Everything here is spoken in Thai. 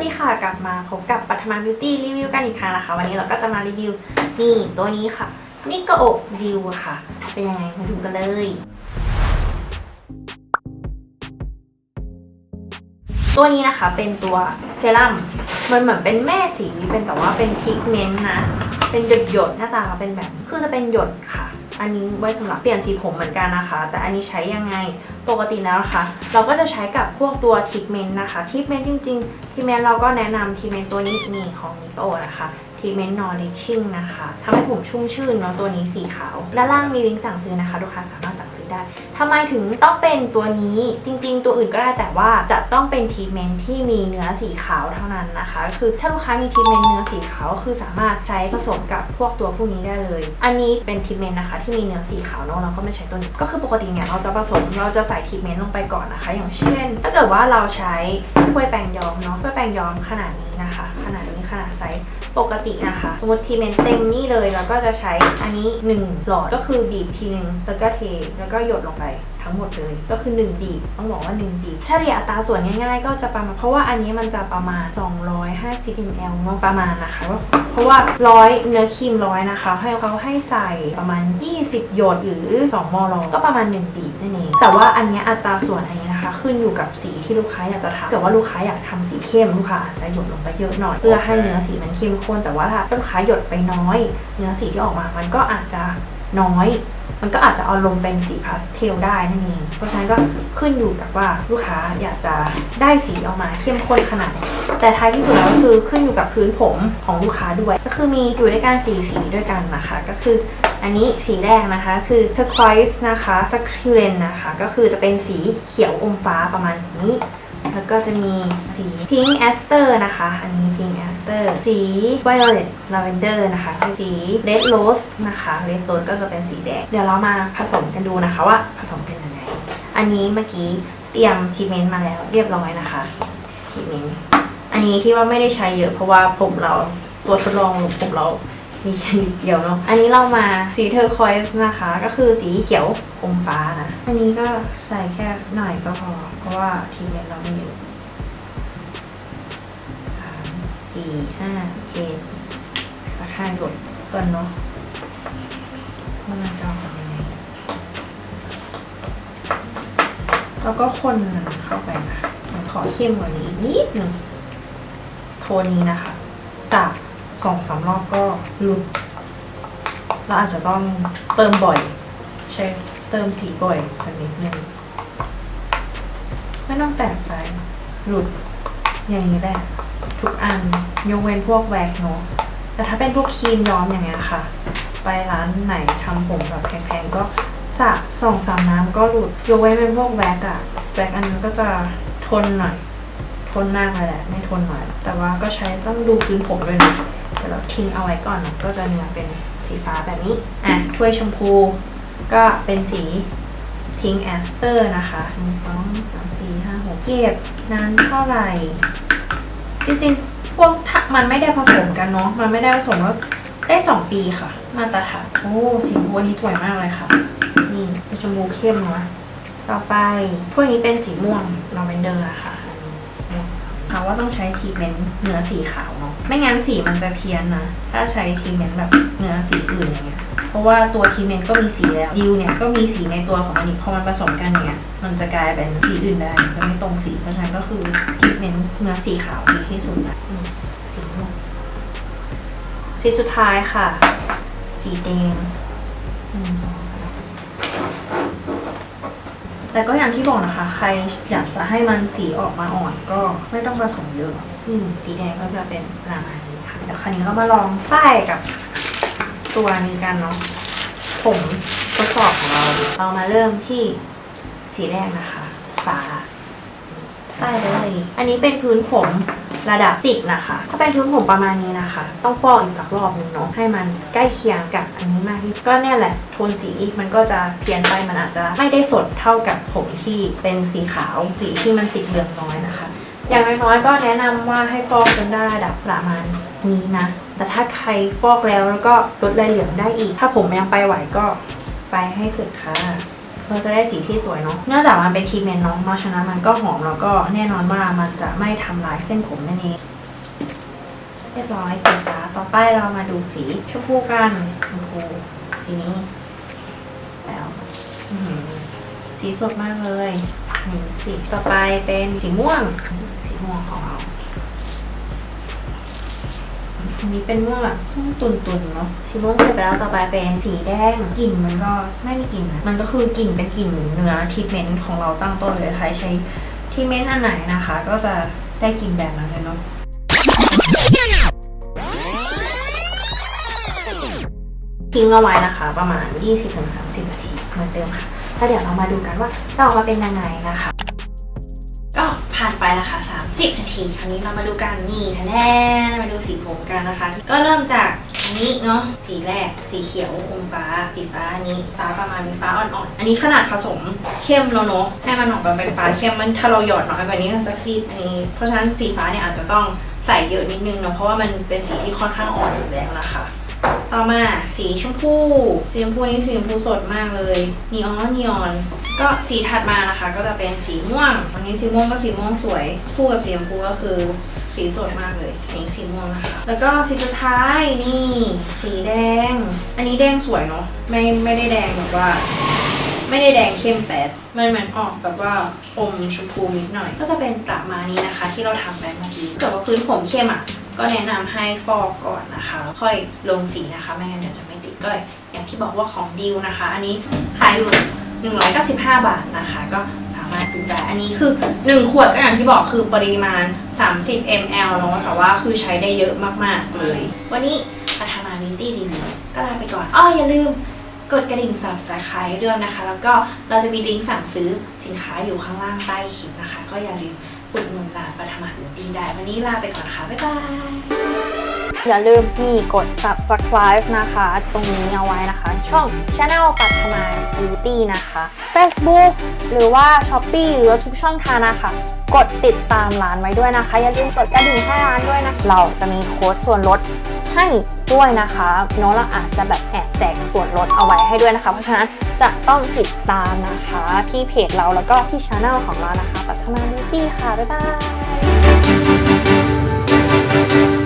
วัสดีค่ะกลับมาพบกับปัทมาบิวตี้รีวิวกันอีกครั้งนะคะ วันนี้เราก็จะมารีวิวนี่ตัวนี้ค่ะ นี่ก็อกดิวค่ะ เป็นยังไงมาดูกันเลย ตัวนี้นะคะเป็นตัวเซรั่มมันเหมือนเป็นแม่สีเป็นแต่ว่าเป็นพิกเมนต์นะ เป็นหยดหยดหน้าตาเป็นแบบ คือจะเป็นหยดค่ะ อันนี้ไว้สำหรับเปลี่ยนสีผมเหมือนกันนะคะ แต่อันนี้ใช้ยังไง ปกติแล้วนะคะเราก็จะใช้กับพวกตัวทิปเมนต์นะคะทิปเมนต์จริงๆทิปเมนต์เราก็แนะนำทิปเมนต์ตัวนี้นี่ของนิโตนะคะทิกเมนต์นอริชิ่งนะคะทำให้ผมชุ่มชื่นเนาะตัวนี้สีขาว และล่างมีลิงก์สั่งซื้อนะคะ ลูกค้าสามารถสั่ง ได้ทำไมถึงต้องเป็นตัวนี้จริง ๆ ตัวอื่นก็ได้แต่ว่าจะต้องเป็นทีเมนที่มีเนื้อสีขาวเท่านั้นนะคะ คือถ้าลูกค้ามีทีเมนเนื้อสีขาวก็คือสามารถใช้ผสมกับพวกตัวพวกนี้ได้เลย อันนี้เป็นทีเมนนะคะ ที่มีเนื้อสีขาวเนาะเราก็ไม่ใช้ตัวนี้ก็คือปกติเนี่ยเราจะผสมเราจะใส่ทีเมนลงไปก่อนนะคะ อย่างเช่น ถ้าเกิดว่าเราใช้ถ้วยแป้งย้อมเนาะถ้วยแป้งย้อมขนาดนี้นะคะ ขนาดนี้ขนาดไซส์ ปกตินะคะสมมติทีเมนเต็มนี่เลยเราก็จะใช้อันนี้ 1 หลอดก็คือบีบทีนึงแล้วก็เทแล้วก็หยดลงไปทั้งหมดเลย ก็คือ 1 บีบต้องบอกว่า 1 บีบเฉลี่ยอัตราส่วนง่ายๆ ก็จะประมาณ เพราะว่าอันนี้มันจะประมาณ 250 ml เนอะประมาณนะคะเพราะว่าร้อยเนื้อครีมร้อยนะคะ ให้เขาให้ใส่ประมาณ 20 หยดหรือ 2 มลก็ประมาณ 1 บีบนั่นเองแต่ว่าอันนี้อัตราส่วนอันนี้ ขึ้นอยู่กับสีที่ลูกค้าอยากจะทำเกิดว่าลูกค้าอยากทำสีเข้มลูกค้าอาจจะหยดลงไปเยอะหน่อย เพื่อให้เนื้อสีมันเข้มข้นแต่ว่าถ้าลูกค้าหยดไปน้อย เนื้อสีที่ออกมา มันก็อาจจะน้อยมันก็อาจจะเอาลงเป็นสีพาสเทลได้นั่นเอง เพราะฉะนั้นก็ขึ้นอยู่กับว่าลูกค้าอยากจะได้สีออกมาเข้มข้นขนาดไหน แต่ท้ายที่สุดแล้วก็คือขึ้นอยู่กับพื้นผมของลูกค้าด้วย ก็คือมีอยู่ด้วยกันสีสีด้วยกันนะคะ ก็คือ อันนี้สีแรกนะคะคือ turquoise นะคะ succulent นะคะ ก็คือจะเป็นสีเขียวอมฟ้าประมาณนี้ แล้วก็จะมีสี pink aster นะคะ อันนี้ pink aster สี violet lavender นะคะสี red rose นะคะ red rose ก็จะเป็นสีแดง เดี๋ยวเรามาผสมกันดูนะคะว่าผสมเป็นยังไง อันนี้เมื่อกี้เตรียมทีเมนต์มาแล้วเรียบร้อยนะคะทีเมนต์อันนี้ที่ว่าไม่ได้ใช้เยอะเพราะว่าผมเราตัวทดลองผมเรา มีแค่นิดเดียวเนาะ อันนี้เรามาสีเทอร์คอยส์นะคะ ก็คือสีเขียวอมฟ้านะ อันนี้ก็ใส่แค่หน่อยก็พอ เพราะว่าทีเมนต์เราไม่เยอะสามสี่ห้าโอเคสักห้าหยดก่อนเนาะว่ามันจะออกมายังไงแล้วก็คนมันเข้าไปนะมันขอเข้มกว่านี้อีกนิดหนึ่งโทนนี้นะคะสระ สองสามรอบก็หลุดเราอาจจะต้องเติมบ่อย ใช่เติมสีบ่อยสักนิดนึงไม่ต้องแตกไซส์หลุดอย่างนี้แหละทุกอันยกเว้นพวกแว็กเนาะแต่ถ้าเป็นพวกครีมย้อมอย่างเงี้ยค่ะ ไปร้านไหนทำผมแบบแพงๆก็สระสองสามน้ำก็หลุดยกเว้นเป็นพวกแว็กอะแว็กอันนั้นก็จะทนหน่อย ทนมากเลยแหละ ไม่ทนหน่อย แต่ว่าก็ใช้ต้องดูพื้นผมด้วยนะ เดี๋ยวเราทิ้งเอาไว้ก่อน ก็จะเนื้อเป็นสีฟ้าแบบนี้ อะ ถ้วยชมพูก็เป็นสีพิงแอสเตอร์นะคะหนึ่งสองสามสี่ห้าหกเก็บนานเท่าไหร่ จริงๆ พวกมันไม่ได้ผสมกันเนาะ มันไม่ได้ผสมก็ได้สองปีค่ะ มาตรฐานโอ้สีชมพูนี้สวยมากเลยค่ะ นี่เป็นชมพูเข้มเนาะต่อไปพวกนี้เป็นสีม่วงลาเวนเดอร์อะค่ะ เขาว่าต้องใช้ทีเมนต์เนื้อสีขาวเนาะไม่งั้นสีมันจะเพี้ยนนะ ถ้าใช้ทีเมนต์แบบเนื้อสีอื่นอย่างเงี้ยเพราะว่าตัวทีเมนต์ก็มีสีแล้วดิวเนี่ยก็มีสีในตัวของมันอีกพอมันผสมกันเนี่ยมันจะกลายเป็นสีอื่นได้จะไม่ตรงสีเพราะฉะนั้นก็คือทีเมนต์เนื้อสีขาวดีที่สุดนะสีม่วงสีสุดท้ายค่ะ สีแดงหนึ่งสอง แต่ก็อย่างที่บอกนะคะ ใครอยากจะให้มันสีออกมาอ่อนก็ไม่ต้องผสมเยอะ อืมสีแดงก็จะเป็นประมาณนี้ค่ะ เดี๋ยวคราวนี้เรามาลองป้ายกับตัวนี้กันเนาะผมทดสอบของเรา เรามาเริ่มที่สีแรกนะคะ ฟ้าฝ้ายเลย อันนี้เป็นพื้นผม ระดับสิบนะคะ ถ้าเป็นพื้นผมประมาณนี้นะคะ ต้องฟอกอีกสักรอบหนึงเนาะให้มันใกล้เคียงกับอันนี้มากที่สุดก็เนี่ยแหละโทนสีมันก็จะเพี้ยนไปมันอาจจะไม่ได้สดเท่ากับผมที่เป็นสีขาวสีที่มันติดเหลืองน้อยนะคะ อย่างน้อยๆก็แนะนำว่าให้ฟอกจนได้ระดับประมาณนี้นะ แต่ถ้าใครฟอกแล้วแล้วก็ลดรายเหลืองได้อีก ถ้าผมยังไปไหวก็ไปให้สุดค่ะ เราจะได้สีที่สวยเนาะเนื่องจากมันเป็นทีเมนเนาะเพราะฉะนั้นมันก็หอมแล้วก็แน่นอนว่ามันจะไม่ทำลายเส้นผมนั่นเองเรียบร้อยสีฟ้าต่อไปเรามาดูสีชมพูกันชมพูสีนี้แล้วสีสดมากเลยนี่สีต่อไปเป็นสีม่วง สีม่วงของเรา อันนี้เป็นม่วงแบบตุนๆเนาะสีม่วงเสร็จไปแล้วต่อไปเป็นสีแดงกลิ่นมันก็ไม่มีกลิ่นนะมันก็คือกลิ่นเป็นกลิ่นเนื้อทรีทเมนต์ของเราตั้งต้นเลยใครใช้ทรีทเมนต์อันไหนนะคะ ก็จะได้กลิ่นแบบนั้นเลยเนาะทิ้งเอาไว้นะคะ ประมาณ 20-30 นาทีเหมือนเดิมค่ะแล้วเดี๋ยวเรามาดูกันว่าจะออกมาเป็นยังไงนะคะ ไปนะคะ 30 นาทีคราวนี้เรามาดูกันนี่แทนมาดูสีผมกันนะคะ ก็เริ่มจากอันนี้เนาะสีแรก สีเขียวอมฟ้า สีฟ้าอันนี้ฟ้าประมาณมีฟ้าอ่อนๆอันนี้ขนาดผสมเข้มแล้วเนาะให้มันออกมาเป็นฟ้าเข้มมันถ้าเราหยอดน้อยกว่านี้มันจะซีดอันนี้ เพราะฉะนั้นสีฟ้าเนี่ยอาจจะต้องใส่เยอะนิดนึงเนาะเพราะว่ามันเป็นสีที่ค่อนข้างอ่อนอยู่แล้วนะคะ ต่อมาสีชมพูสีชมพูนี้สีชมพูสดมากเลยนีออนนีออน ก็สีถัดมานะคะ ก็จะเป็นสีม่วงอันนี้สีม่วงก็สีม่วงสวย คู่กับสีชมพูก็คือสีสดมากเลยอันนี้สีม่วงนะคะ แล้วก็สีสุดท้ายนี่ สีแดง อันนี้แดงสวยเนาะไม่ไม่ได้แดงแบบว่าไม่ได้แดงเข้มแปดมันเหมือนออกแบบว่าอมชมพูนิดหน่อย ก็จะเป็นประมาณนี้นะคะ ที่เราทำไปเมื่อกี้ถ้าเกิดว่าพื้นผมเข้มอะ ก็แนะนำให้ฟอกก่อนนะคะแล้วค่อยลงสีนะคะ ไม่งั้นเดี๋ยวจะไม่ติดก็อย่างที่บอกว่าของดิวนะคะ อันนี้ขายอยู่ 195 บาทนะคะ ก็สามารถดูได้อันนี้คือ 1 ขวดก็อย่างที่บอกคือปริมาณ 30 ml เนาะแต่ว่าคือใช้ได้เยอะมากๆเลย วันนี้ปัทมามินตี้รีวิวก็ลาไปก่อนอ้ออย่าลืมกดกระดิ่ง subscribe ด้วยนะคะ แล้วก็เราจะมีลิงก์สั่งซื้อสินค้าอยู่ข้างล่างใต้คลิปนะคะ ก็อย่าลืม อุดหนุนร้านปัทมาหรือตีได้ วันนี้ลาไปก่อนค่ะ บ๊ายบาย อย่าลืมนี่กด subscribe นะคะ ตรงนี้เอาไว้นะคะ ช่อง Channel ปัทมา Beauty นะคะ Facebook หรือว่า Shopee หรือว่าทุกช่องทางนะคะ กดติดตามร้านไว้ด้วยนะคะ อย่าลืมกดกระดิ่งให้ร้านด้วยนะ เราจะมีโค้ดส่วนลดให้ด้วยนะคะเน้องเราอาจจะแบบแอบแจกส่วนลดเอาไว้ให้ด้วยนะคะ เพราะฉะนั้นจะต้องติดตามนะคะที่เพจเราแล้วก็ที่ช anel ของเรานะคะปัทมา Beauty ค่ะ บ๊ายบาย